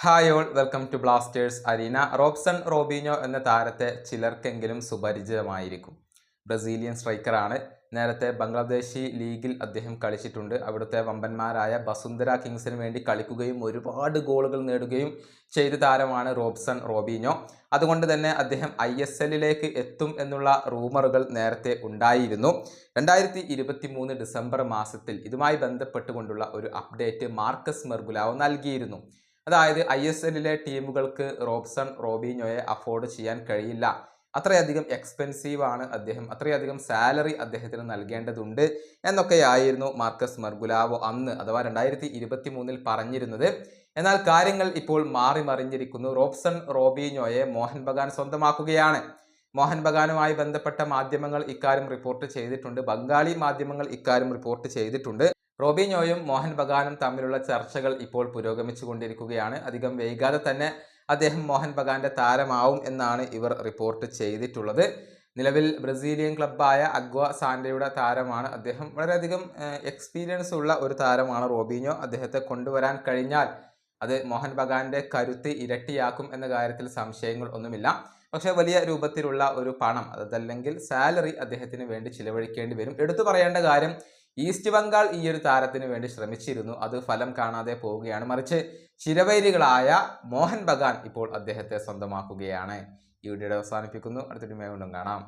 Hi all welcome to Blasters arena. Robson Robinho എന്ന താരത്തെ ചിലർക്കെങ്കിലും സുപരിചിതമായിരിക്കും. Brazilian സ്ട്രൈക്കറാണ്. നേരത്തെ ബംഗ്ലാദേശി ലീഗിൽ അദ്ദേഹം കളിച്ചിട്ടുണ്ട്. അവിടുത്തെ വമ്പന്മാരായ ബസുന്ധര കിങ്സിന് വേണ്ടി കളിക്കുകയും ഒരുപാട് ഗോളുകൾ നേടുകയും ചെയ്ത താരമാണ് റോബ്സൺ റോബിനോ. അതുകൊണ്ട് തന്നെ അദ്ദേഹം ഐ എസ് എല്ലിലേക്ക് എത്തും എന്നുള്ള റൂമറുകൾ നേരത്തെ ഉണ്ടായിരുന്നു. രണ്ടായിരത്തി ഇരുപത്തി മൂന്ന് ഡിസംബർ മാസത്തിൽ ഇതുമായി ബന്ധപ്പെട്ടുകൊണ്ടുള്ള ഒരു അപ്ഡേറ്റ് മാർക്കസ് മെർഗുലാവ് നൽകിയിരുന്നു. അതായത് ഐ എസ് എല്ലിലെ ടീമുകൾക്ക് റോബ്സൺ റോബിനോയെ അഫോർഡ് ചെയ്യാൻ കഴിയില്ല. അത്രയധികം എക്സ്പെൻസീവ് ആണ് അദ്ദേഹം. അത്രയധികം സാലറി അദ്ദേഹത്തിന് നൽകേണ്ടതുണ്ട് എന്നൊക്കെയായിരുന്നു മാർക്കസ് മർഗുലാവോ അന്ന് അഥവാ രണ്ടായിരത്തി ഇരുപത്തി മൂന്നിൽ പറഞ്ഞിരുന്നത്. എന്നാൽ കാര്യങ്ങൾ ഇപ്പോൾ മാറി മറിഞ്ഞിരിക്കുന്നു. റോബ്സൺ റോബിനോയെ മോഹൻ ബഗാൻ സ്വന്തമാക്കുകയാണ്. മോഹൻ ബഗാനുമായി ബന്ധപ്പെട്ട മാധ്യമങ്ങൾ ഇക്കാര്യം റിപ്പോർട്ട് ചെയ്തിട്ടുണ്ട്. ബംഗാളി മാധ്യമങ്ങൾ ഇക്കാര്യം റിപ്പോർട്ട് ചെയ്തിട്ടുണ്ട്. റോബിനോയും മോഹൻ ബഗാനും തമ്മിലുള്ള ചർച്ചകൾ ഇപ്പോൾ പുരോഗമിച്ചു കൊണ്ടിരിക്കുകയാണ് അധികം വൈകാതെ തന്നെ അദ്ദേഹം മോഹൻ ബഗാന്റെ താരമാവും എന്നാണ് ഇവർ റിപ്പോർട്ട് ചെയ്തിട്ടുള്ളത്. നിലവിൽ ബ്രസീലിയൻ ക്ലബ്ബായ അഗ്വ സാൻഡയുടെ താരമാണ് അദ്ദേഹം. വളരെയധികം എക്സ്പീരിയൻസ് ഉള്ള ഒരു താരമാണ് റോബിനോ. അദ്ദേഹത്തെ കൊണ്ടുവരാൻ കഴിഞ്ഞാൽ അത് മോഹൻ ബഗാന്റെ കരുത്ത് ഇരട്ടിയാക്കും എന്ന കാര്യത്തിൽ സംശയങ്ങൾ ഒന്നുമില്ല. പക്ഷേ വലിയ രൂപത്തിലുള്ള ഒരു പണം അതല്ലെങ്കിൽ സാലറി അദ്ദേഹത്തിന് വേണ്ടി ചിലവഴിക്കേണ്ടി വരും. എടുത്തു പറയേണ്ട കാര്യം ഈസ്റ്റ് ബംഗാൾ ഈ ഒരു താരത്തിന് വേണ്ടി ശ്രമിച്ചിരുന്നു. അത് ഫലം കാണാതെ പോവുകയാണ്. മറിച്ച് ചിരവൈരികളായ മോഹൻ ബഗാൻ ഇപ്പോൾ അദ്ദേഹത്തെ സ്വന്തമാക്കുകയാണ്. ഈ വീഡിയോ അവസാനിപ്പിക്കുന്നു. അടുത്തൊരു വീണ്ടും കാണാം.